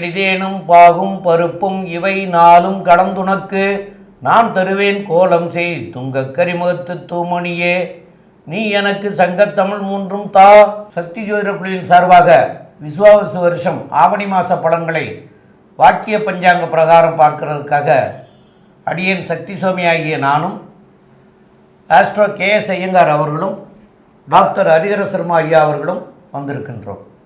எளிதேனும் பாகும் பருப்பும் இவை நாளும் கடந்துனக்கு நான் தருவேன் கோலம் செய் துங்கக் கரிமுகத்து தூமணியே. நீ எனக்கு சங்கத்தமிழ் மூன்றும் தா. சக்தி ஜோதிட குழுவின் சார்பாக விசுவாவசு வருஷம் ஆவணி மாத பலன்களை வாக்கிய பஞ்சாங்க பிரகாரம் பார்க்கிறதுக்காக அடியேன் சக்தி சுவாமி ஆகிய நானும் ஆஸ்ட்ரோ கே எஸ் ஐயங்கார் அவர்களும் டாக்டர் ஹரிஹர சர்மா ஐயா அவர்களும் வந்திருக்கின்றோம்.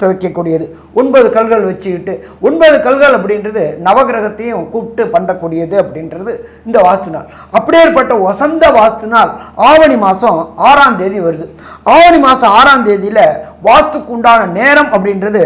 துவைக்கக்கூடியது ஒன்பது கல்கள் வச்சுக்கிட்டு ஒன்பது கல்கள் அப்படின்றது நவகிரகத்தையும் கூப்பிட்டு பண்ணக்கூடியது அப்படின்றது இந்த வாஸ்து நாள். அப்படியேற்பட்ட வசந்த வாஸ்து நாள் ஆவணி மாதம் ஆறாம் தேதி வருது. ஆவணி மாதம் ஆறாம் தேதியில் வாஸ்துக்கு உண்டான நேரம் அப்படின்றது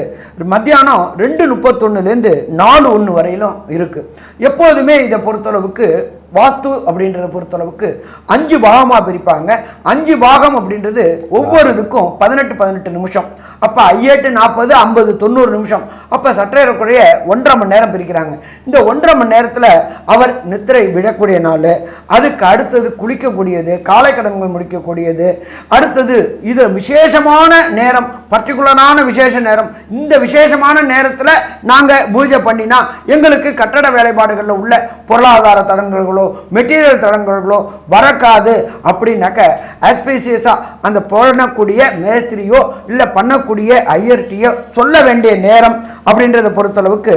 மத்தியானம் ரெண்டு முப்பத்தொன்னுலேருந்து நாலு ஒன்று வரையிலும் இருக்குது எப்போதுமே இதை பொறுத்தளவுக்கு வாஸ்து அப்படின்றத பொறுத்தளவுக்கு அஞ்சு பாகமாக பிரிப்பாங்க. அஞ்சு பாகம் அப்படின்றது ஒவ்வொரு இதுக்கும் பதினெட்டு பதினெட்டு நிமிஷம். அப்போ ஐயெட்டு நாற்பது ஐம்பது தொண்ணூறு நிமிஷம். அப்போ சற்றேறக்குறைய ஒன்றரை மணி நேரம் பிரிக்கிறாங்க. இந்த ஒன்றரை மணி நேரத்தில் அவர் நித்திரை விடக்கூடிய நாள் அதுக்கு அடுத்தது குளிக்கக்கூடியது காலை கடன்கள் முடிக்கக்கூடியது அடுத்தது இது விசேஷமான நேரம் பர்டிகுலரான விசேஷ நேரம். இந்த விசேஷமான நேரத்தில் நாங்கள் பூஜை பண்ணினா எங்களுக்கு கட்டட வேலைப்பாடுகளில் உள்ள பொருளாதார தடங்கல்களோ மெட்டீரியல் தடங்கல்களோ வரக்காது அப்படின்னாக்க ஆஸ்பீசியஸாக அந்த பண்ணக்கூடிய மேஸ்திரியோ இல்லை பண்ணக்கூடிய ஐயர்ட்டியோ சொல்ல வேண்டிய நேரம் அப்படின்றத பொறுத்தளவுக்கு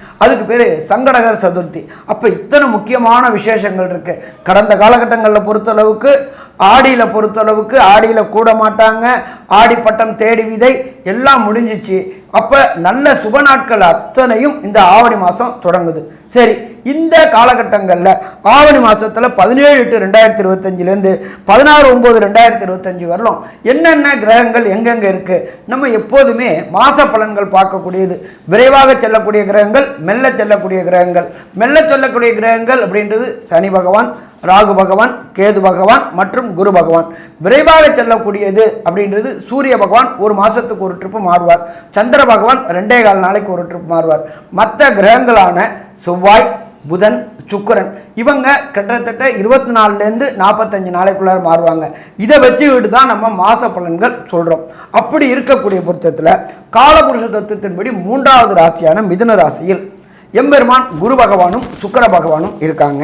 அதுக்கு பேர் சங்கடகர் சதுர்த்தி. அப்போ இத்தனை முக்கியமான விசேஷங்கள் இருக்குது கடந்த காலகட்டங்களில் பொறுத்தளவுக்கு ஆடியில் பொறுத்தளவுக்கு ஆடியில் கூட மாட்டாங்க. ஆடி பட்டம் தேடி விதை எல்லாம் முடிஞ்சிச்சு. அப்போ நல்ல சுப நாட்கள் அத்தனையும் இந்த ஆவணி மாதம் தொடங்குது. சரி இந்த காலகட்டங்களில் ஆவணி மாதத்தில் பதினேழு எட்டு ரெண்டாயிரத்தி இருபத்தஞ்சிலேருந்து பதினாறு ஒம்பது ரெண்டாயிரத்தி இருபத்தஞ்சி வரலும் என்னென்ன கிரகங்கள் எங்கெங்கே இருக்குது நம்ம எப்போதுமே மாத பலன்கள் பார்க்கக்கூடியது. விரைவாக செல்லக்கூடிய கிரகங்கள் மெல்ல செல்லக்கூடிய கிரகங்கள். மெல்ல செல்லக்கூடிய கிரகங்கள் அப்படின்றது சனி பகவான் ராகு பகவான் கேது பகவான் மற்றும் குரு பகவான். விரைவாக செல்லக்கூடியது அப்படின்றது சூரிய பகவான் ஒரு மாதத்துக்கு ஒரு ட்ரிப்பு மாறுவார். சந்திர பகவான் ரெண்டே கால் நாளைக்கு ஒரு ட்ரிப் மாறுவார். மற்ற கிரகங்களான செவ்வாய் புதன் சுக்கரன் இவங்க கிட்டத்தட்ட இருபத்தி நாலுலேருந்து நாற்பத்தஞ்சு நாளைக்குள்ளார மாறுவாங்க. இதை வச்சுக்கிட்டு தான் நம்ம மாச பலன்கள் சொல்கிறோம் அப்படி இருக்கக்கூடிய பொருத்தத்தில் காலபுருஷ தத்துவத்தின்படி மூன்றாவது ராசியான மிதுன ராசியில் எம்பெருமான் குரு பகவானும் சுக்கர பகவானும் இருக்காங்க.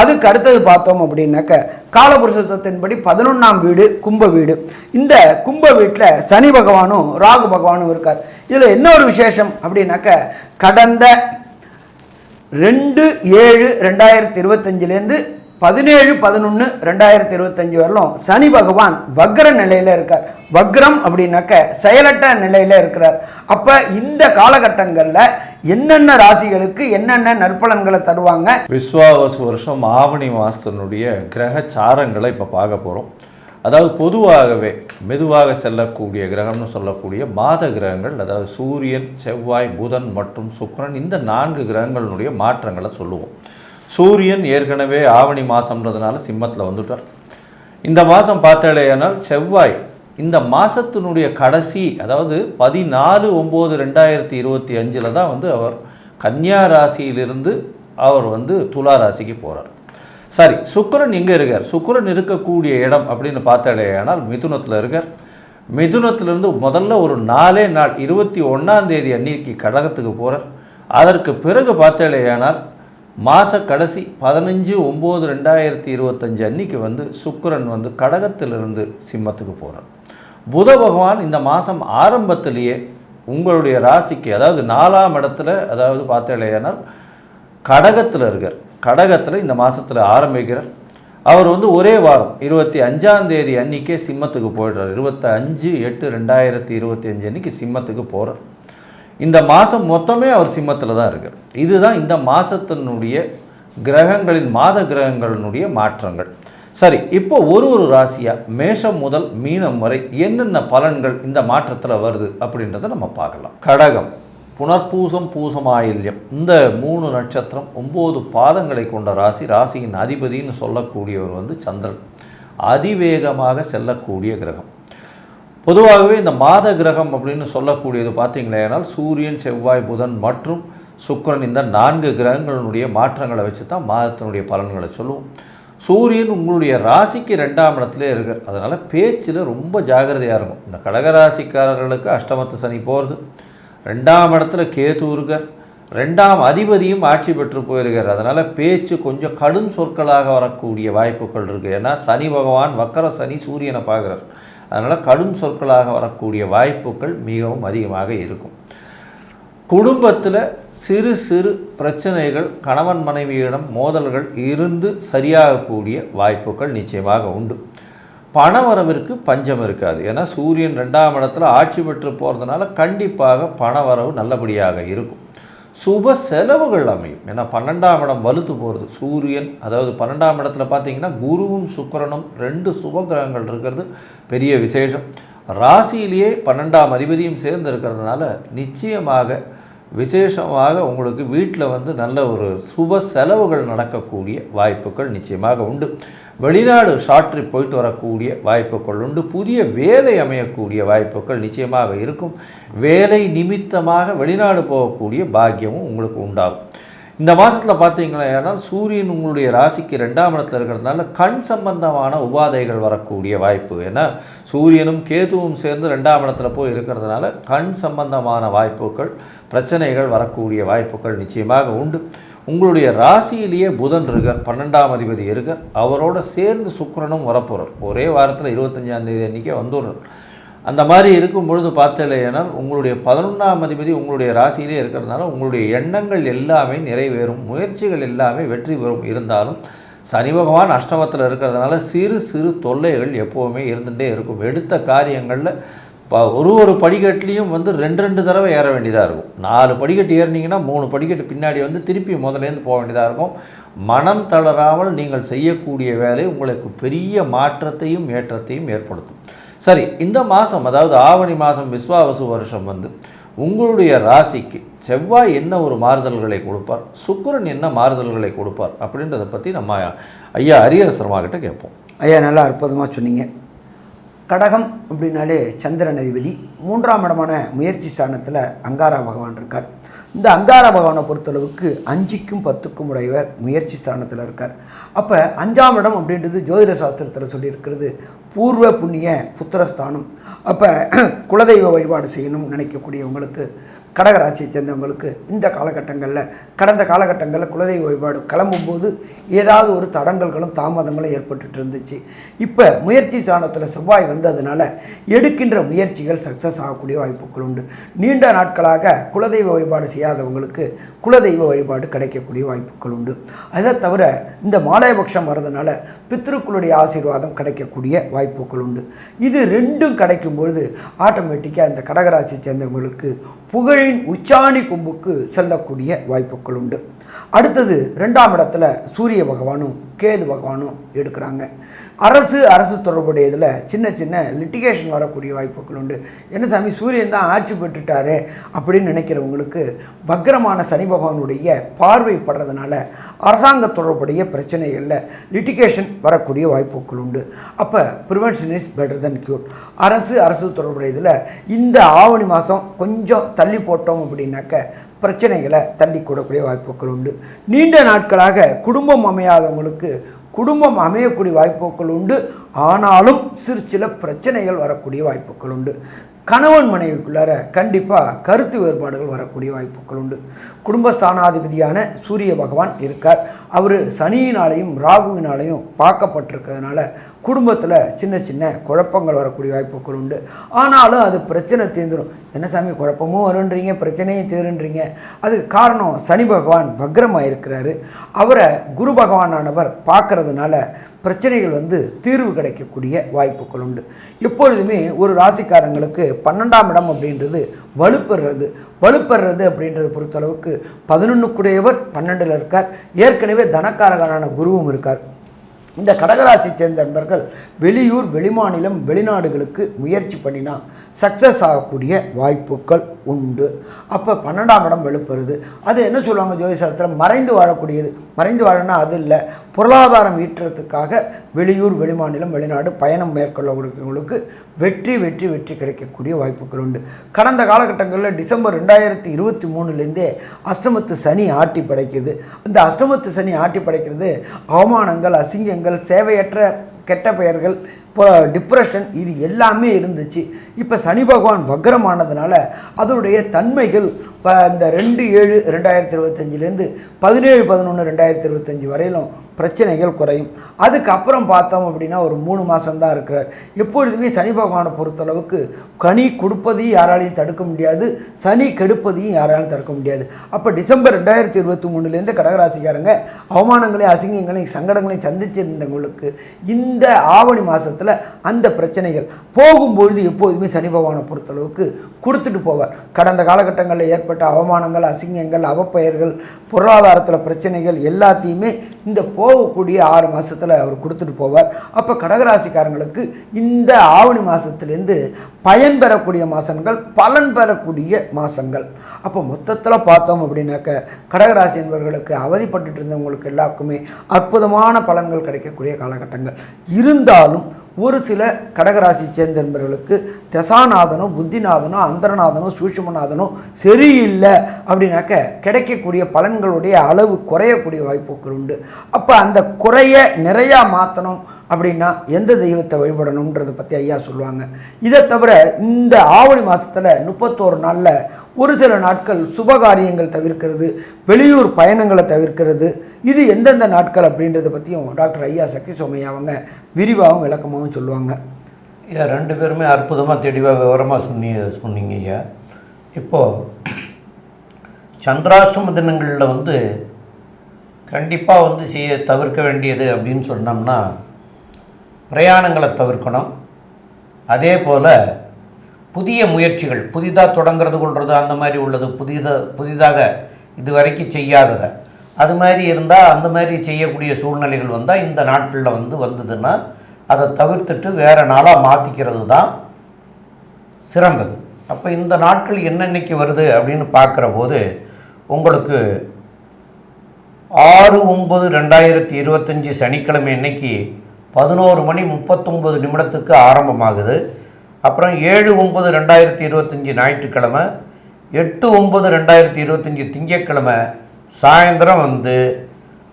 அதுக்கு அடுத்தது பார்த்தோம் அப்படின்னாக்க காலபுருஷத்தின்படி பதினொன்றாம் வீடு கும்ப வீடு. இந்த கும்ப வீட்டில் சனி பகவானும் ராகு பகவானும் இருக்கார். இதில் என்ன ஒரு விசேஷம் அப்படின்னாக்க கடந்த ரெண்டு ஏழு ரெண்டாயிரத்தி இருபத்தஞ்சிலேருந்து பதினேழு பதினொன்று ரெண்டாயிரத்தி இருபத்தஞ்சி வரலும் சனி பகவான் வக்ர நிலையில் இருக்கார். வக்ரம் அப்படின்னாக்க செயலற்ற நிலையில் இருக்கிறார். அப்போ இந்த காலகட்டங்களில் என்னென்ன ராசிகளுக்கு என்னென்ன நற்பலன்களை தருவாங்க? விஸ்வாவசு வருஷம் ஆவணி மாசனுடைய கிரக சாரங்களை இப்போ பார்க்க போகிறோம் அதாவது பொதுவாகவே மெதுவாக செல்லக்கூடிய கிரகம்னு சொல்லக்கூடிய மாத கிரகங்கள் அதாவது சூரியன் செவ்வாய் புதன் மற்றும் சுக்கிரன் இந்த நான்கு கிரகங்களினுடைய மாற்றங்களை சொல்லுவோம். சூரியன் ஏற்கனவே ஆவணி மாதம்ன்றதுனால சிம்மத்தில் வந்துட்டார். இந்த மாதம் பார்த்தாலேயானால் செவ்வாய் இந்த மாதத்தினுடைய கடைசி அதாவது பதினாலு ஒம்பது ரெண்டாயிரத்தி இருபத்தி அஞ்சில் தான் வந்து அவர் கன்னியா ராசியிலிருந்து அவர் வந்து துலா ராசிக்கு போகிறார் சாரி சுக்கரன் எங்கே இருக்கார்? சுக்கரன் இருக்கக்கூடிய இடம் அப்படின்னு பார்த்தாலேயானால் மிதுனத்தில் இருக்கார். மிதுனத்திலிருந்து முதல்ல ஒரு நாலே நாள் இருபத்தி ஒன்றாம் தேதி அன்னைக்கு கடகத்துக்கு போகிறார் அதற்கு பிறகு பார்த்தாலேயானால் மாத கடைசி பதினஞ்சு ஒம்பது ரெண்டாயிரத்தி இருபத்தஞ்சு அன்னைக்கு வந்து சுக்கரன் வந்து கடகத்திலிருந்து சிம்மத்துக்கு போகிறார் புத பகவான் இந்த மாதம் ஆரம்பத்திலேயே உங்களுடைய ராசிக்கு அதாவது நாலாம் இடத்துல அதாவது பார்த்தாலேயானால் கடகத்தில் இருக்கார். கடகத்தில் இந்த மாதத்தில் ஆரம்பிக்கிறார். அவர் வந்து ஒரே வாரம் இருபத்தி அஞ்சாம் தேதி அன்னைக்கே சிம்மத்துக்கு போயிடுறார். இருபத்தி அஞ்சு எட்டு ரெண்டாயிரத்தி இருபத்தி அஞ்சு அன்னைக்கு சிம்மத்துக்கு போகிறார் இந்த மாதம் மொத்தமே அவர் சிம்மத்தில் தான் இருக்கார். இதுதான் இந்த மாதத்தினுடைய கிரகங்களின் மாத கிரகங்களினுடைய மாற்றங்கள். சரி இப்போ ஒரு ஒரு ராசியாக மேஷம் முதல் மீனம் வரை என்னென்ன பலன்கள் இந்த மாற்றத்தில் வருது அப்படின்றத நம்ம பார்க்கலாம். கடகம் புனர்பூசம் பூசமாயில்யம். இந்த மூணு நட்சத்திரம் ஒம்பது பாதங்களை கொண்ட ராசி ராசியின் அதிபதின்னு சொல்லக்கூடியவர் வந்து சந்திரன். அதிவேகமாக செல்லக்கூடிய கிரகம். பொதுவாகவே இந்த மாத கிரகம் அப்படின்னு சொல்லக்கூடியது பார்த்தீங்களேனால் சூரியன் செவ்வாய் புதன் மற்றும் சுக்கிரன் இந்த நான்கு கிரகங்களினுடைய மாற்றங்களை வச்சு தான் மாதத்தினுடைய பலன்களை சொல்லுவோம். சூரியன் உங்களுடைய ராசிக்கு ரெண்டாம் இடத்துல இருக்கார். அதனால் பேச்சில் ரொம்ப ஜாகிரதையாக இருக்கும். இந்த கடகராசிக்காரர்களுக்கு அஷ்டமத்து சனி போகிறது ரெண்டாம் இடத்துல கேது இருக்கார். ரெண்டாம் அதிபதியும் ஆட்சி பெற்று போயிருக்கார். அதனால் பேச்சு கொஞ்சம் கடும் சொற்களாக வரக்கூடிய வாய்ப்புகள் இருக்குது ஏன்னா சனி பகவான் வக்கர சனி சூரியனை பார்க்குறார். அதனால் கடும் சொற்களாக வரக்கூடிய வாய்ப்புகள் மிகவும் அதிகமாக இருக்கும். குடும்பத்தில் சிறு சிறு பிரச்சனைகள் கணவன் மனைவியிடம் மோதல்கள் இருந்து சரியாகக்கூடிய வாய்ப்புகள் நிச்சயமாக உண்டு. பணவரவிற்கு பஞ்சம் இருக்காது. ஏன்னா சூரியன் ரெண்டாம் இடத்துல ஆட்சி பெற்று போகிறதுனால கண்டிப்பாக பணவரவு நல்லபடியாக இருக்கும். சுப செலவுகள் அமையும். ஏன்னா பன்னெண்டாம் இடம் வலுத்து போகிறது சூரியன் அதாவது பன்னெண்டாம் இடத்துல பார்த்தீங்கன்னா குருவும் சுக்கரனும் ரெண்டு சுப கிரகங்கள் இருக்கிறது பெரிய விசேஷம். ராசியிலேயே பன்னெண்டாம் அதிபதியும் சேர்ந்து இருக்கிறதுனால நிச்சயமாக விசேஷமாக உங்களுக்கு வீட்டில் வந்து நல்ல ஒரு சுப செலவுகள் நடக்கக்கூடிய வாய்ப்புகள் நிச்சயமாக உண்டு. வெளிநாடு ஷார்ட் ட்ரிப் போயிட்டு வரக்கூடிய வாய்ப்புகள் உண்டு. புதிய வேலை அமையக்கூடிய வாய்ப்புகள் நிச்சயமாக இருக்கும். வேலை நிமித்தமாக வெளிநாடு போகக்கூடிய பாக்கியமும் உங்களுக்கு உண்டாகும். இந்த மாதத்தில் பார்த்தீங்கன்னா சூரியன் உங்களுடைய ராசிக்கு ரெண்டாம் இடத்துல இருக்கிறதுனால கண் சம்பந்தமான உபாதைகள் வரக்கூடிய வாய்ப்பு. ஏன்னா சூரியனும் கேதுவும் சேர்ந்து ரெண்டாம் இடத்துல போய் இருக்கிறதுனால கண் சம்பந்தமான வாய்ப்புகள் பிரச்சனைகள் வரக்கூடிய வாய்ப்புகள் நிச்சயமாக உண்டு. உங்களுடைய ராசியிலேயே புதன் இருக்கார் பன்னெண்டாம் அதிபதி இருக்கார். அவரோட சேர்ந்து சுக்கரனும் வரப்போகிறார் ஒரே வாரத்தில் இருபத்தஞ்சாம் தேதி அன்றைக்கே வந்துடுறார். அந்த மாதிரி இருக்கும் பொழுது பார்த்தலையானால் உங்களுடைய பதினொன்றாம் அதிபதி உங்களுடைய ராசியிலே இருக்கிறதுனால உங்களுடைய எண்ணங்கள் எல்லாமே நிறைவேறும் முயற்சிகள் எல்லாமே வெற்றி பெறும். இருந்தாலும் சனி பகவான் அஷ்டமத்தில் இருக்கிறதுனால சிறு சிறு தொல்லைகள் எப்போவுமே இருந்துகிட்டே இருக்கும். எடுத்த காரியங்களில் இப்போ ஒரு ஒரு படிக்கட்டுலேயும் வந்து ரெண்டு ரெண்டு தடவை ஏற வேண்டியதாக இருக்கும். நாலு படிக்கட்டு ஏறினீங்கன்னா மூணு படிக்கட்டு பின்னாடி வந்து திருப்பி முதலேருந்து போக வேண்டியதாக இருக்கும். மனம் தளராமல் நீங்கள் செய்யக்கூடிய வேலை உங்களுக்கு பெரிய மாற்றத்தையும் ஏற்றத்தையும் ஏற்படுத்தும். சரி இந்த மாதம் அதாவது ஆவணி மாதம் விஸ்வாவசு வருஷம் வந்து உங்களுடைய ராசிக்கு செவ்வாய் என்ன ஒரு மாறுதல்களை கொடுப்பார் சுக்கிரன் என்ன மாறுதல்களை கொடுப்பார் அப்படின்றத பற்றி நம்ம ஐயா ஹரியர் சர்மா கிட்ட கேட்போம். ஐயா நல்லா அற்புதமாக சொன்னீங்க. கடகம் அப்படின்னாலே சந்திரன் அதிபதி. மூன்றாம் இடமான முயற்சி ஸ்தானத்தில் அங்காரா பகவான் இருக்கார். இந்த அங்கார பகவானை பொறுத்தளவுக்கு அஞ்சுக்கும் பத்துக்கும் உடையவர் முயற்சி ஸ்தானத்தில் இருக்கார். அப்போ அஞ்சாம் இடம் அப்படின்றது ஜோதிட சாஸ்திரத்தில் சொல்லியிருக்கிறது பூர்வ புண்ணிய புத்திரஸ்தானம். அப்போ குலதெய்வ வழிபாடு செய்யணும்னு நினைக்கக்கூடியவங்களுக்கு கடகராசியை சேர்ந்தவங்களுக்கு இந்த காலகட்டங்களில் கடந்த காலகட்டங்களில் குலதெய்வ வழிபாடு கிளம்பும்போது ஏதாவது ஒரு தடங்கல்களும் தாமதங்களும் ஏற்பட்டுட்டு இருந்துச்சு. இப்போ முயற்சி சாணத்தில் செவ்வாய் வந்ததுனால எடுக்கின்ற முயற்சிகள் சக்ஸஸ் ஆகக்கூடிய வாய்ப்புகள் உண்டு. நீண்ட நாட்களாக குலதெய்வ வழிபாடு செய்யாதவங்களுக்கு குலதெய்வ வழிபாடு கிடைக்கக்கூடிய வாய்ப்புகள் உண்டு. அதை தவிர இந்த மாலயபக்ஷம் வர்றதுனால பித்ருக்களுடைய ஆசீர்வாதம் கிடைக்கக்கூடிய வாய்ப்புகள் உண்டு. இது ரெண்டும் கிடைக்கும் பொழுது ஆட்டோமேட்டிக்காக இந்த கடகராசி சேர்ந்தவங்களுக்கு புகழ் புகழின் உச்சாணி கொம்புக்கு செல்லக்கூடிய வாய்ப்புகள் உண்டு அடுத்தது ரெண்டாம் இடத்துல சூரிய பகவானும் கேது பகவானும் எடுக்கிறாங்க. அரசு அரசு தொடர்புடையதில் சின்ன சின்ன லிட்டிகேஷன் வரக்கூடிய வாய்ப்புகள் உண்டு. என்ன சாமி சூரியன் தான் ஆட்சி பெற்றுட்டாரு அப்படின்னு நினைக்கிறவங்களுக்கு வக்ரமான சனி பகவானுடைய பார்வை படுறதுனால அரசாங்க தொடர்புடைய பிரச்சனைகளில் லிட்டிகேஷன் வரக்கூடிய வாய்ப்புகள் உண்டு. அப்போ prevention is better than cure அரசு அரசு தொடர்புடையதில் இந்த ஆவணி மாதம் கொஞ்சம் தள்ளி போட்டோம் அப்படின்னாக்க பிரச்சனைகளை தள்ளி கூடக்கூடிய வாய்ப்புகள் உண்டு. நீண்ட நாட்களாக குடும்பம் அமையாதவங்களுக்கு குடும்பம் அமையக்கூடிய வாய்ப்புகள் உண்டு. ஆனாலும் சிறு சில பிரச்சனைகள் வரக்கூடிய வாய்ப்புகள் உண்டு. கணவன் மனைவிக்குள்ளார கண்டிப்பாக கருத்து வேறுபாடுகள் வரக்கூடிய வாய்ப்புகள் உண்டு. குடும்பஸ்தானாதிபதியான சூரிய பகவான் இருக்கார். அவர் சனியினாலையும் ராகுவினாலையும் பார்க்கப்பட்டிருக்கிறதுனால குடும்பத்தில் சின்ன சின்ன குழப்பங்கள் வரக்கூடிய வாய்ப்புகள் உண்டு. ஆனாலும் அது பிரச்சனை தீர்ந்துடும் என்ன சாமி குழப்பமும் வருன்றீங்க பிரச்சனையும் தீருன்றீங்க அதுக்கு காரணம் சனி பகவான் வக்ரமாக இருக்கிறாரு அவரை குரு பகவானானவர் பார்க்கறதுனால பிரச்சனைகள் வந்து தீர்வு கிடைக்கக்கூடிய வாய்ப்புகள் உண்டு. எப்பொழுதுமே ஒரு ராசிக்காரங்களுக்கு பன்னெண்டாம் இடம் அப்படின்றது வலுப்பெறது வலுப்பெறது அப்படின்றத பொறுத்தளவுக்கு பதினொன்றுக்குடையவர் பன்னெண்டில் இருக்கார். ஏற்கனவே தனக்காரகனான குருவும் இருக்கார். இந்த கடகராசி சேர்ந்த நண்பர்கள் வெளியூர் வெளிமாநிலம் வெளிநாடுகளுக்கு முயற்சி பண்ணினா சக்ஸஸ் ஆகக்கூடிய வாய்ப்புகள். உண்டு. அப்போ பன்னெண்டாம் இடம் வெளுப்பெறுது. அது என்ன சொல்லுவாங்க ஜோதிஷத்தில் மறைந்து வாழக்கூடியது. மறைந்து வாழனா அது இல்லை. பொருளாதாரம் ஈட்டுறதுக்காக வெளியூர் வெளிமாநிலம் வெளிநாடு பயணம் மேற்கொள்ளக்கூடியவங்களுக்கு வெற்றி வெற்றி வெற்றி கிடைக்கக்கூடிய வாய்ப்புகள் உண்டு. கடந்த காலகட்டங்களில் டிசம்பர் ரெண்டாயிரத்தி இருபத்தி மூணுலேருந்தே அஷ்டமத்து சனி ஆட்டி படைக்குது. அந்த அஷ்டமத்து சனி ஆட்டி படைக்கிறது அவமானங்கள் அசிங்கங்கள் சேவையற்ற கெட்ட பெயர்கள் டிப்ரெஷன் இது எல்லாமே இருந்துச்சு. இப்போ சனி பகவான் வக்ரமானதுனால அதனுடைய தன்மைகள் இப்போ இந்த ரெண்டு ஏழு ரெண்டாயிரத்தி இருபத்தஞ்சிலேருந்து பதினேழு பதினொன்று ரெண்டாயிரத்தி இருபத்தஞ்சி வரையிலும் பிரச்சனைகள் குறையும். அதுக்கப்புறம் பார்த்தோம் அப்படின்னா ஒரு மூணு மாதம்தான் இருக்கிறார். எப்பொழுதுமே சனி பகவானை பொறுத்தளவுக்கு கனி கொடுப்பதையும் யாராலையும் தடுக்க முடியாது. சனி கெடுப்பதையும் யாராலும் தடுக்க முடியாது. அப்போ டிசம்பர் ரெண்டாயிரத்தி இருபத்தி மூணுலேருந்து கடகராசிக்காரங்க அவமானங்களையும் அசிங்கங்களையும் சங்கடங்களையும் சந்திச்சிருந்தவங்களுக்கு இந்த ஆவணி மாதத்தில் அந்த பிரச்சனைகள். போகும்பொழுது எப்போதுமே சனி பகவானை பொறுத்தளவுக்கு கொடுத்துட்டு போவார். கடந்த காலகட்டங்களில் ஏற்பட்ட அவமானங்கள் அசிங்கங்கள் அவப்பெயர்கள் பொருளாதாரத்தில் பிரச்சனைகள் எல்லாத்தையுமே இந்த போகக்கூடிய ஆறு மாதத்தில் அவர் கொடுத்துட்டு போவார். அப்போ கடகராசிக்காரங்களுக்கு இந்த ஆவணி மாதத்துலேருந்து பயன் பெறக்கூடிய மாதங்கள் பலன் பெறக்கூடிய மாதங்கள் அப்போ மொத்தத்தில் பார்த்தோம் அப்படின்னாக்க கடகராசி என்பவர்களுக்கு அவதிப்பட்டுட்டு இருந்தவங்களுக்கு எல்லாருக்குமே அற்புதமான பலன்கள் கிடைக்கக்கூடிய காலகட்டங்கள். இருந்தாலும் ஒரு சில கடகராசி சேர்ந்த நண்பர்களுக்கு தசாநாதனோ புத்திநாதனோ அந்தரநாதனோ சூஷ்மநாதனோ சரியில்லை அப்படின்னாக்க கிடைக்கக்கூடிய பலன்களுடைய அளவு குறையக்கூடிய வாய்ப்புகள் உண்டு. அப்போ அந்த குறைய நிறையா மாற்றணும் அப்படின்னா எந்த தெய்வத்தை வழிபடணுன்றதை பற்றி ஐயா சொல்லுவாங்க. இதை தவிர இந்த ஆவணி மாதத்தில் முப்பத்தோரு நாளில் ஒரு சில நாட்கள் சுபகாரியங்கள் தவிர்க்கிறது வெளியூர் பயணங்களை தவிர்க்கிறது இது எந்தெந்த நாட்கள் அப்படின்றத பற்றியும் டாக்டர் ஐயா சக்தி சோமையா அவங்க விரிவாகவும் விளக்கமாகவும் சொல்லுவாங்க. ஐயா ரெண்டு பேருமே அற்புதமாக தெளிவாக விவரமாக சொன்னி சொன்னீங்க ஐயா. இப்போது சந்திராஷ்டம தினங்களில் வந்து கண்டிப்பாக வந்து செய்ய தவிர்க்க வேண்டியது அப்படின்னு சொன்னோம்னா பிரயாணங்களை தவிர்க்கணும். அதே போல் புதிய முயற்சிகள் புதிதாக தொடங்கிறது கொள்வது அந்த மாதிரி உள்ளது. புதித புதிதாக இது வரைக்கும் செய்யாததை. அது மாதிரி இருந்தால் அந்த மாதிரி செய்யக்கூடிய சூழ்நிலைகள் வந்தால் இந்த நாட்களில் வந்து வந்ததுன்னா அதை தவிர்த்துட்டு வேறு நாளாக மாற்றிக்கிறது தான் சிறந்தது. அப்போ இந்த நாட்கள் என்னென்னைக்கு வருது அப்படின்னு பார்க்குற போது உங்களுக்கு ஆறு ஒம்பது ரெண்டாயிரத்தி இருபத்தஞ்சி சனிக்கிழமை இன்னைக்கு பதினோரு மணி முப்பத்தொம்பது நிமிடத்துக்கு ஆரம்பமாகுது. அப்புறம் ஏழு ஒம்பது ரெண்டாயிரத்தி இருபத்தஞ்சி ஞாயிற்றுக்கிழமை எட்டு ஒம்பது ரெண்டாயிரத்தி இருபத்தஞ்சி திங்கக்கிழமை சாயந்தரம் வந்து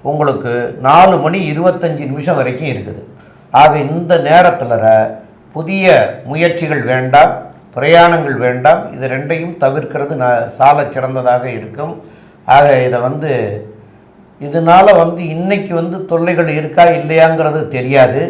உங்களுக்கு நாலு மணி இருபத்தஞ்சி நிமிஷம் வரைக்கும் இருக்குது. ஆக இந்த நேரத்தில் புதிய முயற்சிகள் வேண்டாம் பிரயாணங்கள் வேண்டாம். இது ரெண்டையும் தவிர்க்கிறது ந சால சிறந்ததாக இருக்கும். ஆக இதை வந்து இதனால் வந்து இன்றைக்கி வந்து தொல்லைகள் இருக்கா இல்லையாங்கிறது தெரியாது.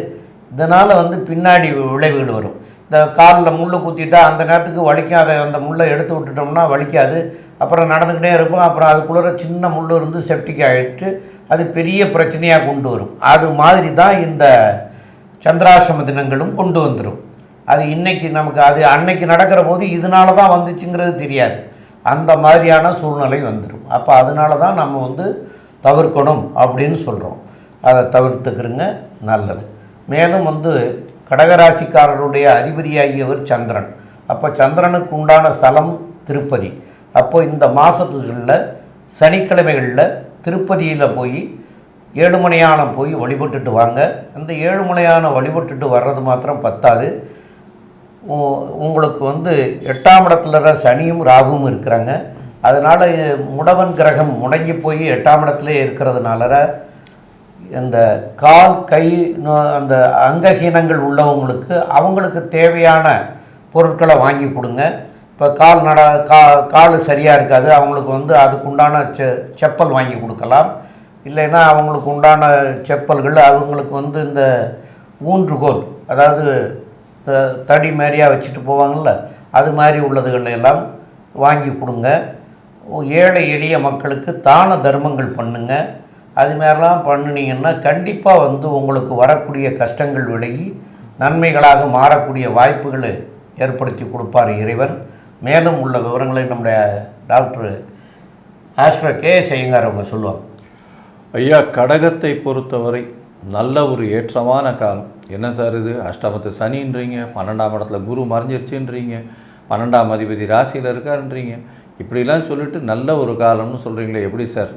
இதனால் வந்து பின்னாடி விளைவுகள் வரும். இந்த காலில் முள்ளு குத்திட்டா அந்த நேரத்துக்கு வலிக்காத அந்த முள்ளை எடுத்து விட்டுட்டோம்னா வலிக்காது. அப்புறம் நடந்துக்கிட்டே இருப்போம் அப்புறம் அதுக்குள்ளே சின்ன முள் இருந்து செப்டிக் ஆகிட்டு அது பெரிய பிரச்சனையாக கொண்டு வரும். அது மாதிரி தான் இந்த சந்திராசிரம தினங்களும் கொண்டு வந்துடும் அது இன்றைக்கி நமக்கு அது அன்னைக்கு நடக்கிற போது இதனால தான் வந்துச்சுங்கிறது தெரியாது. அந்த மாதிரியான சூழ்நிலை வந்துடும் அப்போ அதனால தான் நம்ம வந்து தவிர்க்கணும் அப்படின்னு சொல்கிறோம் அதை தவிர்த்துக்கிறங்க நல்லது. மேலும் வந்து கடகராசிக்காரருடைய அதிபதியாகியவர் சந்திரன். அப்போ சந்திரனுக்கு உண்டான ஸ்தலம் திருப்பதி. அப்போ இந்த மாதத்துகளில் சனிக்கிழமைகளில் திருப்பதியில் போய் ஏழுமலையானம் போய் வழிபட்டுட்டு வாங்க. அந்த ஏழுமலையான வழிபட்டுட்டு வர்றது மாத்திரம் பத்தாது. உ- உங்களுக்கு வந்து எட்டாம் இடத்துல இருக்கிற சனியும் ராகுவும் இருக்கிறாங்க. அதனால் முடவன் கிரகம் முடங்கி போய் எட்டாம் இடத்துல இருக்கிறதுனால இந்த கால் கை நோ- அந்த அங்கஹீனங்கள் உள்ளவங்களுக்கு அவங்களுக்கு தேவையான பொருட்களை வாங்கி கொடுங்க. இப்போ கால் நட கா கால் சரியாக இருக்காது. அவங்களுக்கு வந்து அதுக்குண்டான செ செப்பல் வாங்கி கொடுக்கலாம். இல்லைன்னா அவங்களுக்கு உண்டான செப்பல்கள் அவங்களுக்கு வந்து இந்த ஊன்றுகோல் அதாவது த- தடி மாதிரியாக வச்சுட்டு போவாங்கள்ல அது மாதிரி உள்ளதுகள் எல்லாம் வாங்கி கொடுங்க. ஏழை எளிய மக்களுக்கு தான தர்மங்கள் பண்ணுங்க. அது மாதிரிலாம் பண்ணினீங்கன்னா கண்டிப்பாக வந்து உங்களுக்கு வரக்கூடிய கஷ்டங்கள் விலகி நன்மைகளாக மாறக்கூடிய வாய்ப்புகளை ஏற்படுத்தி கொடுப்பார் இறைவன். மேலும் உள்ள விவரங்களை நம்முடைய டாக்டர் ஆஸ்ட்ரோ கே செய்யுங்கார் அவங்க சொல்லுவாங்க. ஐயா கடகத்தை பொறுத்தவரை நல்ல ஒரு ஏற்றமான காலம். என்ன சார் இது? அஷ்டமத்து சனின்றீங்க பன்னெண்டாம் இடத்துல குரு மறைஞ்சிருச்சுன்றீங்க பன்னெண்டாம் அதிபதி ராசியில் இருக்காருன்றீங்க. இப்படிலாம் சொல்லிட்டு நல்ல ஒரு காலம்னு சொல்கிறீங்களே எப்படி சார்?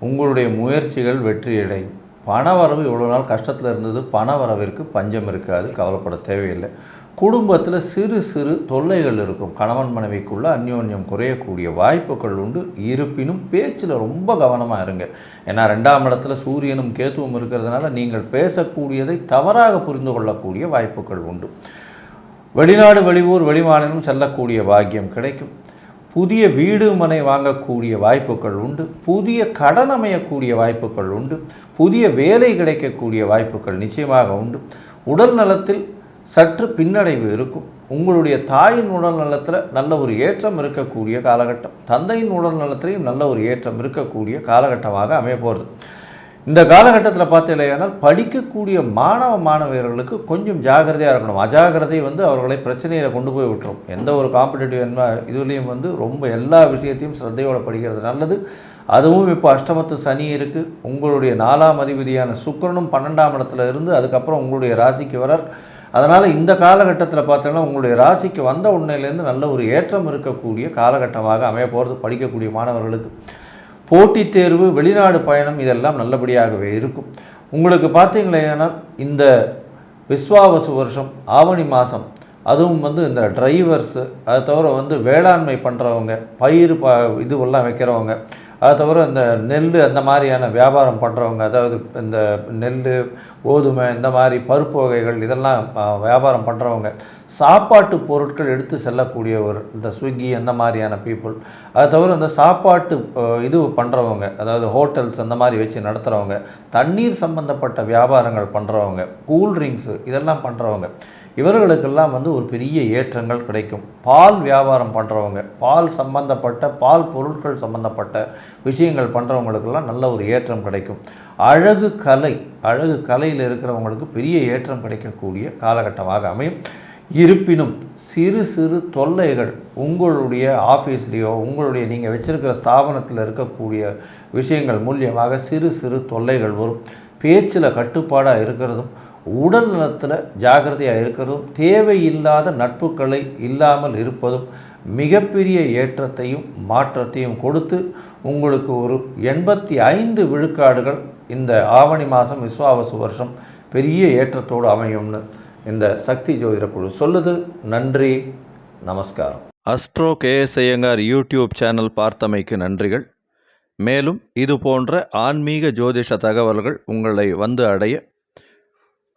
உங்களுடைய முயற்சிகள் வெற்றியடையும் பணவரவு இவ்வளோ நாள் கஷ்டத்தில் இருந்தது பண வரவிற்கு பஞ்சம் இருக்காது கவலைப்பட தேவையில்லை. குடும்பத்தில் சிறு சிறு தொல்லைகள் இருக்கும். கணவன் மனைவிக்குள்ளே அந்யோன்யம் குறையக்கூடிய வாய்ப்புகள் உண்டு. இருப்பினும் பேச்சில் ரொம்ப கவனமாக இருங்க. ஏன்னா ரெண்டாம் இடத்துல சூரியனும் கேத்துவும் இருக்கிறதுனால நீங்கள் பேசக்கூடியதை தவறாக புரிந்து கொள்ளக்கூடிய வாய்ப்புகள் உண்டு. வெளிநாடு வெளியூர் வெளிமாநிலம் செல்லக்கூடிய பாக்கியம் கிடைக்கும். புதிய வீடு மனை வாங்கக்கூடிய வாய்ப்புகள் உண்டு. புதிய கடன் அமையக்கூடிய வாய்ப்புகள் உண்டு. புதிய வேலை கிடைக்கக்கூடிய வாய்ப்புகள் நிச்சயமாக உண்டு. உடல் நலத்தில் சற்று பின்னடைவு இருக்கும். உங்களுடைய தாயின் உடல் நலத்தில் நல்ல ஒரு ஏற்றம் இருக்கக்கூடிய காலகட்டம். தந்தையின் உடல் நலத்திலையும் நல்ல ஒரு ஏற்றம் இருக்கக்கூடிய காலகட்டமாக அமைய போகிறது இந்த காலகட்டத்தில் பார்த்தீங்கன்னா படிக்கக்கூடிய மாணவ மாணவியர்களுக்கு கொஞ்சம் ஜாகிரதையாக இருக்கணும். அஜாகிரதை வந்து அவர்களை பிரச்சனையில் கொண்டு போய் விட்டுரும். எந்த ஒரு காம்படிட்டிவ் என்ன இதுலேயும் வந்து ரொம்ப எல்லா விஷயத்தையும் சிரத்தையோடு படிக்கிறது நல்லது. அதுவும் இப்போ அஷ்டமத்து சனி இருக்குது உங்களுடைய நாலாம் அதிபதியான சுக்கிரனும் பன்னெண்டாம் இடத்துல இருந்து அதுக்கப்புறம் உங்களுடைய ராசிக்கு வரார். அதனால் இந்த காலகட்டத்தில் பார்த்தீங்கன்னா உங்களுடைய ராசிக்கு வந்த உண்மையிலேருந்து நல்ல ஒரு ஏற்றம் இருக்கக்கூடிய காலகட்டமாக அமைய போகிறது படிக்கக்கூடிய மாணவர்களுக்கு. போட்டித் தேர்வு வெளிநாடு பயணம் இதெல்லாம் நல்லபடியாகவே இருக்கும். உங்களுக்கு பார்த்தீங்களேனால் இந்த விஸ்வாவசு வருஷம் ஆவணி மாதம் அதுவும் வந்து இந்த டிரைவர்ஸு அதை தவிர வந்து வேளாண்மை பண்ணுறவங்க பயிர் ப இதுவெல்லாம் வைக்கிறவங்க அதை தவிர இந்த நெல் அந்த மாதிரியான வியாபாரம் பண்ணுறவங்க அதாவது இந்த நெல் கோதுமை இந்த மாதிரி பருப்பு வகைகள் இதெல்லாம் வியாபாரம் பண்ணுறவங்க சாப்பாட்டு பொருட்கள் எடுத்து செல்லக்கூடியவர் இந்த ஸ்விக்கி அந்த மாதிரியான பீப்புள் அதை தவிர இந்த சாப்பாட்டு இது பண்ணுறவங்க அதாவது ஹோட்டல்ஸ் அந்த மாதிரி வச்சு நடத்துகிறவங்க தண்ணீர் சம்பந்தப்பட்ட வியாபாரங்கள் பண்ணுறவங்க கூல் ட்ரிங்க்ஸு இதெல்லாம் பண்ணுறவங்க இவர்களுக்கெல்லாம் வந்து ஒரு பெரிய ஏற்றங்கள் கிடைக்கும். பால் வியாபாரம் பண்ணுறவங்க பால் சம்பந்தப்பட்ட பால் பொருட்கள் சம்பந்தப்பட்ட விஷயங்கள் பண்ணுறவங்களுக்கெல்லாம் நல்ல ஒரு ஏற்றம் கிடைக்கும். அழகு கலை அழகு கலையில் இருக்கிறவங்களுக்கு பெரிய ஏற்றம் கிடைக்கக்கூடிய காலகட்டமாக அமையும். இருப்பினும் சிறு சிறு தொல்லைகள் உங்களுடைய ஆஃபீஸ்லேயோ உங்களுடைய நீங்கள் வச்சுருக்கிற ஸ்தாபனத்தில் இருக்கக்கூடிய விஷயங்கள் மூலியமாக சிறு சிறு தொல்லைகள் வரும். பேச்சில் கட்டுப்பாடாக இருக்கிறதும் உடல் நலத்தில் ஜாக்கிரதையாக இருக்கிறதும் தேவையில்லாத நட்புகளை இல்லாமல் இருப்பதும் மிகப்பெரிய ஏற்றத்தையும் மாற்றத்தையும் கொடுத்து உங்களுக்கு ஒரு எண்பத்தி ஐந்து விழுக்காடுகள் இந்த ஆவணி மாதம் விஸ்வாவசு வருஷம் பெரிய ஏற்றத்தோடு அமையும்னு இந்த சக்தி ஜோதிட குழு சொல்லுது. நன்றி நமஸ்காரம். Astro KS Iyengar YouTube channel பார்த்தமைக்கு நன்றிகள். மேலும் இது போன்ற ஆன்மீக ஜோதிஷ தகவல்கள் உங்களை வந்து அடைய